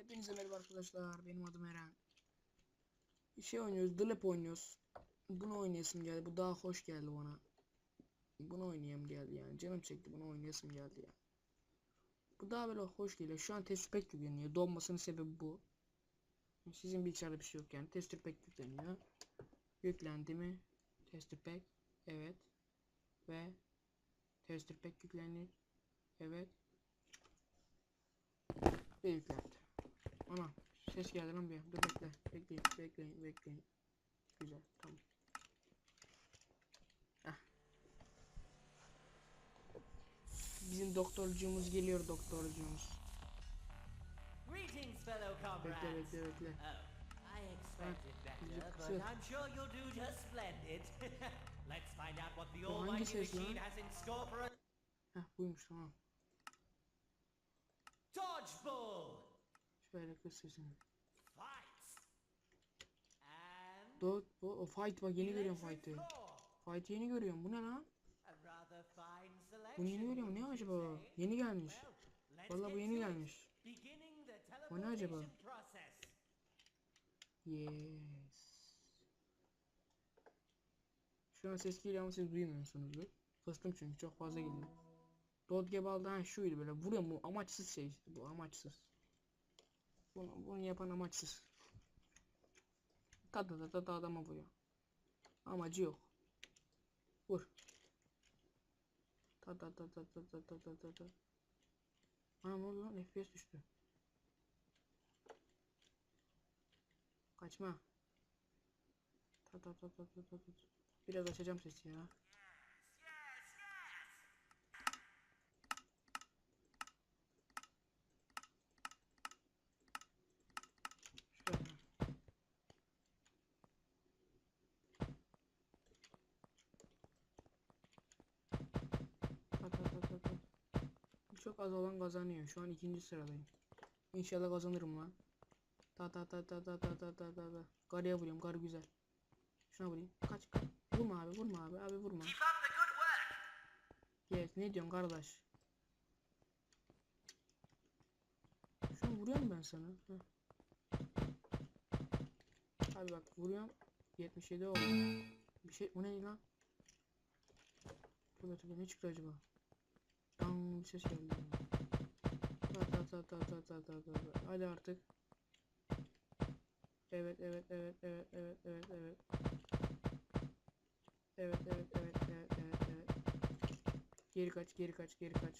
Hepinize merhaba arkadaşlar. Benim adım Eren. Bir şey oynuyoruz. Lab oynuyoruz. Bunu oynayasım geldi. Bu daha hoş geldi bana. Bunu oynayayım geldi yani. Canım çekti. Bunu oynayasım geldi ya. Bu daha böyle hoş geliyor. Şu an test pack yükleniyor. Donmasının sebebi bu. Sizin bilgisayarda bir şey yok yani. Test pack yükleniyor. Yüklendi mi? Test pack. Evet. Ve test pack yüklenir. Evet. Ve yüklendi. Ana ses geldi lan bir. Dur bekle. Bekleyin. Bekleyin. Bekleyin. Güzel. Tamam. Heh. Bizim doktorcuğumuz geliyor doktorcuğumuz. Greetings, fellow Bekle comrades. bekle bekle. Oh, I expected better, but I'm sure you'll do just splendid. Let's find out what the almighty machine has in store for us. Heh buymuş tamam. Dodgeball! Şöyle! And... Dot bu o fight bak yeni görüyorum fight'ı. Fight yeni görüyorum. Bu ne lan? Bunu yeni görüyorum. Ne acaba? Yeni gelmiş. Vallahi bu yeni gelmiş. O ne acaba? Yes. Şu an ses geliyor ama siz duymuyorsunuzdur. Fıstım çünkü çok fazla geliyor. Dodgeball'da ha şuydu böyle vuruyor mu amaçsız şey bu amaçsız. Bunu, bunu yapan amaçsız. Tada tada da adama vuruyor. Amacı yok. Vur. Tada tada tada tada tada tada. Ana ne oldu lan? FPS düştü. Kaçma. Tat tat tat tat tat. Biraz açacağım sesi ya. Çok az olan kazanıyor. Şu an ikinci sıradayım. İnşallah kazanırım lan. Ta ta ta ta ta ta ta ta ta ta. Garıya vuruyorum. Garı güzel. Şuna vurayım. Kaç kaç. Vurma abi vurma abi. Abi vurma. Yes ne diyorsun kardeş? Şunu vuruyorum ben sana. Heh. Abi bak vuruyorum. 77 oldu. Bir şey o ne lan? Tövbe tövbe ne çıktı acaba? Bir ses geldi. Ta ta ta ta ta ta ta ta. Hadi artık. Evet evet evet evet evet evet evet. Evet evet evet evet evet evet. Geri kaç, geri kaç, geri kaç.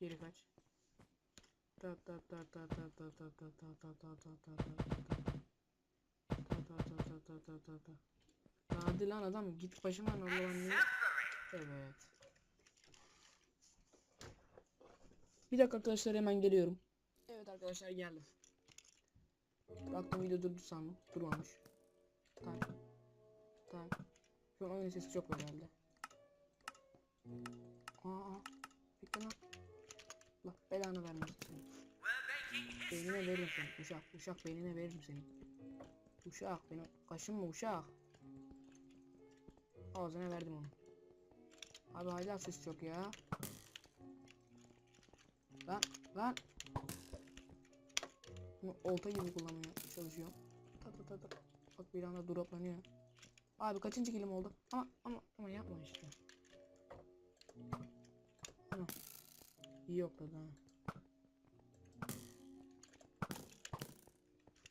Geri kaç. Ta ta ta ta ta ta ta ta ta ta ta ta ta ta ta ta. Ta ta ta ta ta ta Hadi lan adam git başımdan Allah'ım? Evet. Bir dakika arkadaşlar hemen geliyorum. Evet arkadaşlar geldim. Baktım video durdu sandım. Durmamış. Tamam. Tamam. Şu an oyun sesi çok herhalde. Aa, bekle lan. Allah belanı vermesin seni. Beynine veririm seni. Uşak, uşak beynine veririm seni. Uşak, beni kaşınma uşak. Ağzına verdim onu. Abi hala ses yok ya. Lan, lan. Olta gibi kullanmaya çalışıyor. Ta ta ta ta. Bak bir anda droplanıyor. Abi kaçıncı kilim oldu? Ama ama ama yapma işte. Ana. İyi yokladı ha.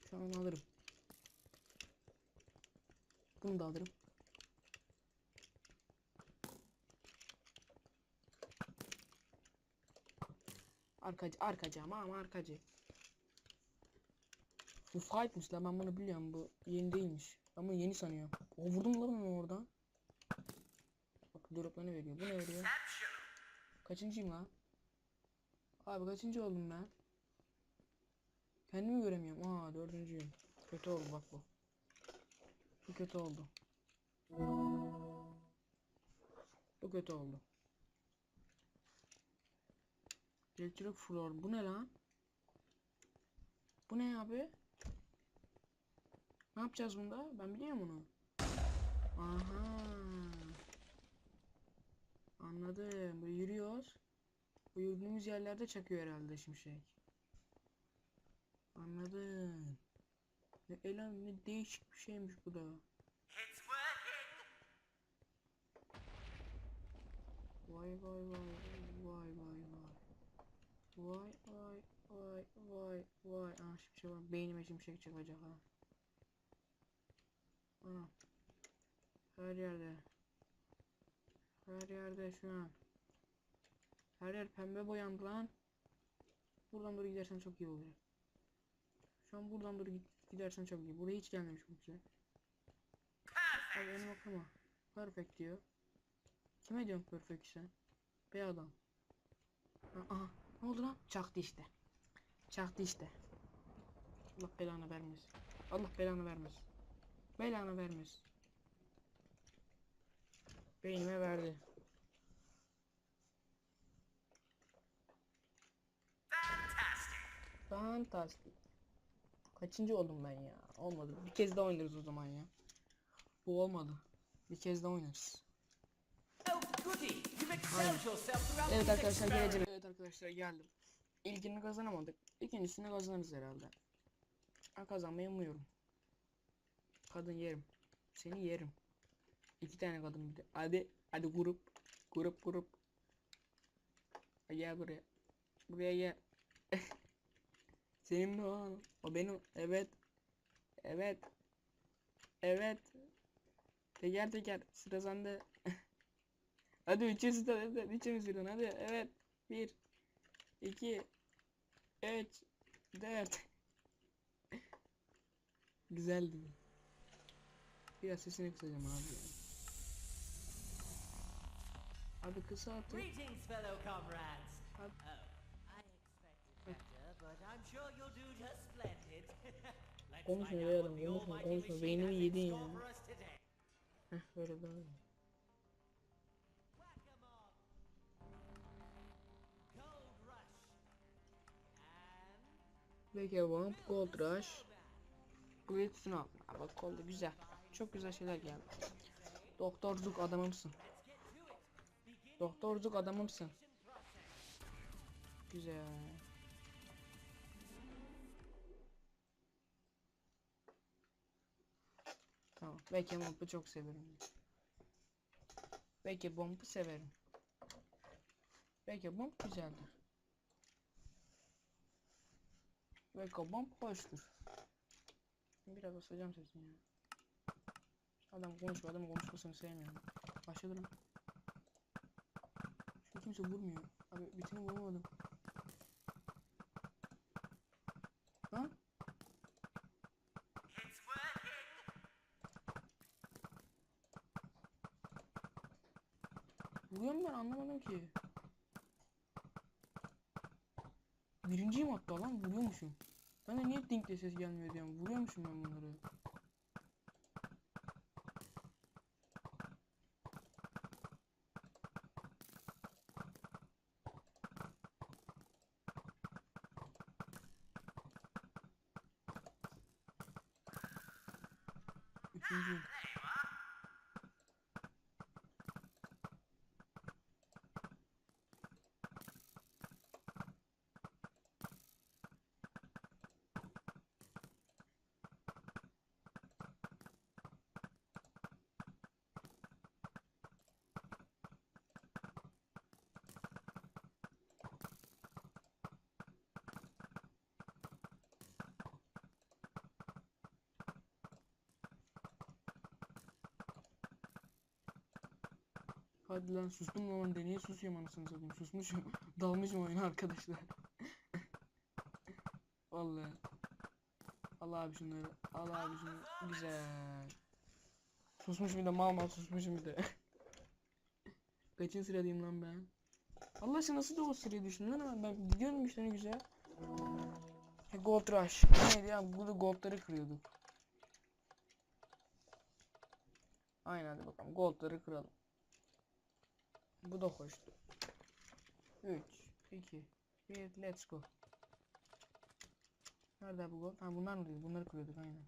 Şu an alırım. Bunu da alırım. Arkacı, arkacı ama ama arkacı. Bu fightmış lan ben bunu biliyorum bu yeni değilmiş. Ben bunu yeni sanıyorum. O vurdum lan onu oradan. Bak drop'la ne veriyor? Bu ne veriyor? Kaçıncıyım lan? Abi kaçıncı oldum ben? Kendimi göremiyorum. Aa dördüncüyüm. Kötü oldu bak bu. Bu kötü oldu. Bu kötü oldu. Electric floor. Bu ne lan? Bu ne abi? Ne yapacağız bunda? Ben biliyorum onu. Aha. Anladım. Böyle yürüyoruz. Bu yürüdüğümüz yerlerde çakıyor herhalde şimşek. Anladım. Ne elan ne değişik bir şeymiş bu da. Vay vay vay vay vay vay. Vay vay vay vay. Aa şimşek var. Beynime şimşek çakacak ha. Ana. Her yerde. Her yerde şu an. Her yer pembe boyandı lan. Buradan doğru gidersen çok iyi olacak. Şu an buradan doğru gidersen çok iyi. Buraya hiç gelmemiş bu güzel. Abi önüme okuma. Perfect diyor. Kime diyorsun perfect sen? Be adam. Ha, Aha. Ne oldu lan? Çaktı işte. Çaktı işte. Allah belanı vermesin. Allah belanı vermesin. Belanı vermesin. Beynime verdi. Fantastik. Kaçıncı oldum ben ya? Olmadı. Bir kez daha oynarız o zaman ya. Bu olmadı. Bir kez daha oynarız. Oh, throughout Evet arkadaşlar geleceğim. Arkadaşlar geldim. İlkini kazanamadık. İkincisini kazanırız herhalde. Ben kazanmayı umuyorum. Kadın yerim. Seni yerim. İki tane kadın bir de. Hadi hadi grup. Grup grup. Gel buraya. Buraya gel. Senin mi o? O benim. Evet. Evet. Evet. Teker teker. Sıra sende. Hadi üçüncü hadi üçüncü birden hadi evet bir iki üç dört Güzeldi. Biraz sesini kısacağım abi. ya. Abi kısa atın. Greetings, fellow comrades. Hadi. I expected better, but I'm sure you'll do just splendid. Let's Konuşma be adam, konuşma, konuşma. Beynimi yedin ya. Heh böyle daha iyi. And Peki Vamp Gold Rush. Great Snow. Bak oldu güzel. Çok güzel şeyler geldi. Doktorcuk adamımsın. Doktorcuk adamımsın. Güzel. Tamam. Belki Bomb'u çok severim. Belki Bomb'u severim. Belki Bomb güzeldir. Belki Bomb hoştur. Biraz basacağım sesini ya. Adam konuşuyor, adamın konuşmasını sevmiyorum. Başladı lan. Şu kimse vurmuyor. Abi bitini vuramadım. Lan working. vuruyorum ben anlamadım ki. Birinciyim hatta lan vuruyormuşum. Ben de niye dink diye ses gelmiyor diyorum. Vuruyormuşum ben bunları. Üçüncüyüm. Hadi lan sustum lan de niye susuyorum anasını satayım. Susmuşum. Dalmışım oyuna arkadaşlar. Vallahi. Al abi şunları al abi şunu. Güzel. Susmuşum bir de mal mal susmuşum bir de. Kaçıncı sıradayım lan ben? Allah aşkına nasıl da o sıraya düştüm lan? Ben gidiyorum işte ne güzel. Gold Rush. Neydi ya? Burada goldları kırıyorduk. Aynen hadi bakalım. Goldları kıralım bu da hoştu. 3, 2, 1, let's go. Nerede bu gol? Ha bunlar mı değil? Bunları kırıyorduk aynen.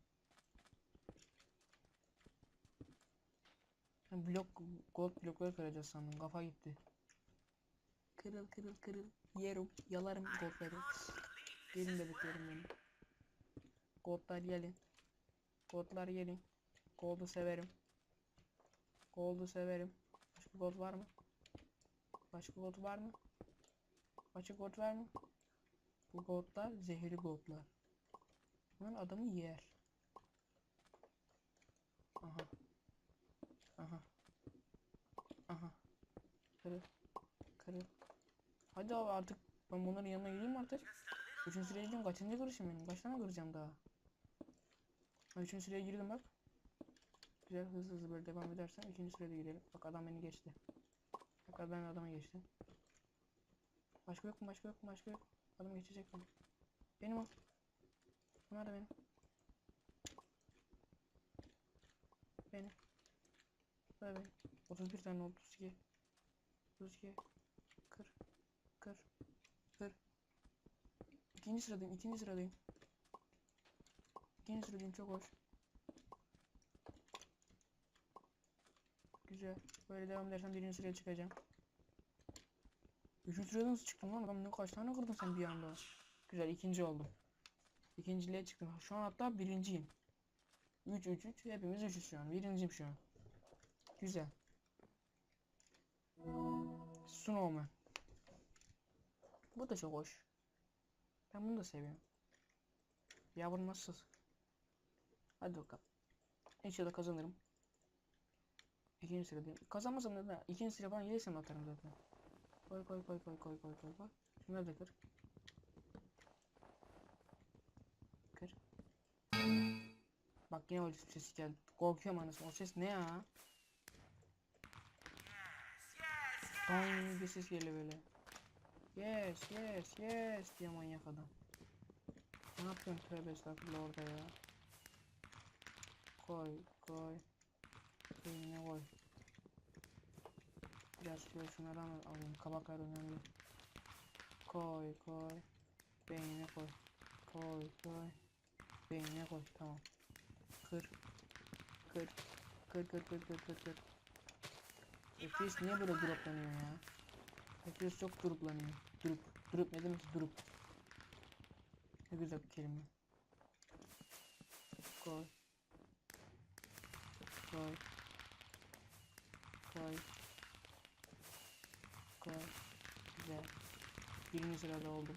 Ben blok, gold blokları kıracağız sandım. Kafa gitti. Kırıl kırıl kırıl. Yerim, yalarım goldları. Gelin bebeklerim benim. Goldlar gelin. Goldlar gelin. Gold'u severim. Gold'u severim. Başka gold var mı? Başka gold var mı? Başka gold var mı? Bu goldlar zehirli goldlar. Bunlar adamı yer. Aha. Aha. Aha. Kırıl. Kırıl. Hadi abi artık ben bunların yanına gideyim artık. Üçüncü sıraya gidiyorum. Kaçıncı kırışım benim? Kaç tane kıracağım daha? Ha, üçüncü sıraya girdim bak. Güzel hızlı hızlı böyle devam edersem ikinci sıraya da girelim. Bak adam beni geçti. Bak ben adamı geçtim. Başka yok mu? Başka yok mu? Başka yok. Adam geçecek beni. Benim o. Bunlar da benim. Benim. Bu da benim. 31 tane oldu. 32. 32. Kır. Kır. Kır. İkinci sıradayım. ikinci sıradayım. İkinci sıradayım. Çok hoş. Güzel. Böyle devam edersem birinci sıraya çıkacağım. Üçüncü sıraya nasıl çıktın lan? Adam ne kaç tane kırdın sen bir anda? Güzel ikinci oldum. İkinciliğe çıktım. Şu an hatta birinciyim. 3 3 3 hepimiz 3'üz şu an. Birinciyim şu an. Güzel. Snowman. Bu da çok hoş. Ben bunu da seviyorum. Yavrum nasıl? Hadi bakalım. İnşallah kazanırım. İkinci sıradayım. Kazanmasam da ikinci sıra falan gelirsem atarım zaten. Koy koy koy koy koy koy koy koy. Şunları da kır. Kır. Bak yine öyle ses geldi. Korkuyorum anasını. O ses ne ya? Don bir ses geliyor böyle. Yes yes yes diye manyak adam. Ne yapıyorsun tövbe estağfurullah orada ya. Koy koy. Beynine koy. Biraz şöyle şunlardan alayım. Kabaklar önemli. Koy koy. Beynine koy. Koy koy. Beynine koy. Tamam. Kır. Kır. Kır kır kır kır kır kır. FPS niye böyle droplanıyor ya? FPS çok droplanıyor. Drop. Drop ne demek drop? Ne güzel bir kelime. Koy. Koy. Koy. Koy. Güzel. Birinci sırada oldum.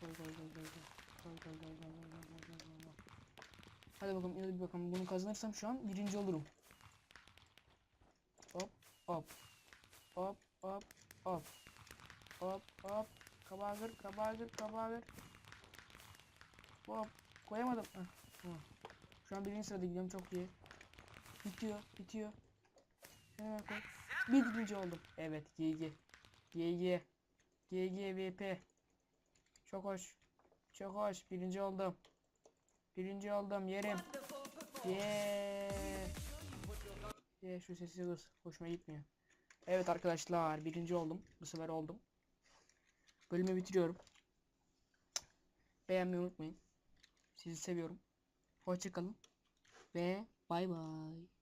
Koy koy koy koy koy. Koy koy koy koy koy koy koy koy koy. Hadi bakalım hadi bakalım bunu kazanırsam şu an birinci olurum. Hop hop. Hop hop hop. Hop hop. Kır kabağı kır. Hop. Koyamadım. Heh, tamam. Şu an birinci sırada gidiyorum çok iyi. Bitiyor bitiyor. Birinci oldum. Evet GG. GG. GG VP. Çok hoş. Çok hoş. Birinci oldum. Birinci oldum. Yerim. Yeah. Yeah şu sesi kız. Hoşuma gitmiyor. Evet arkadaşlar. Birinci oldum. Bu sefer oldum. Bölümü bitiriyorum. Beğenmeyi unutmayın. Sizi seviyorum. Hoşçakalın. Ve bay bay.